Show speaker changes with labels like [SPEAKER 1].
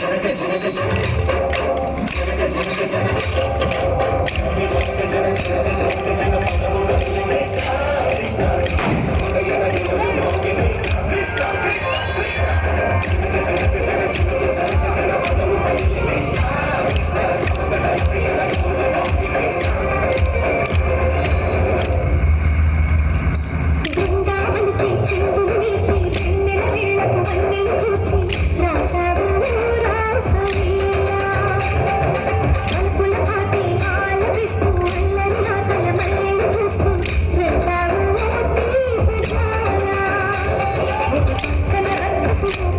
[SPEAKER 1] Thank you. Nasıl?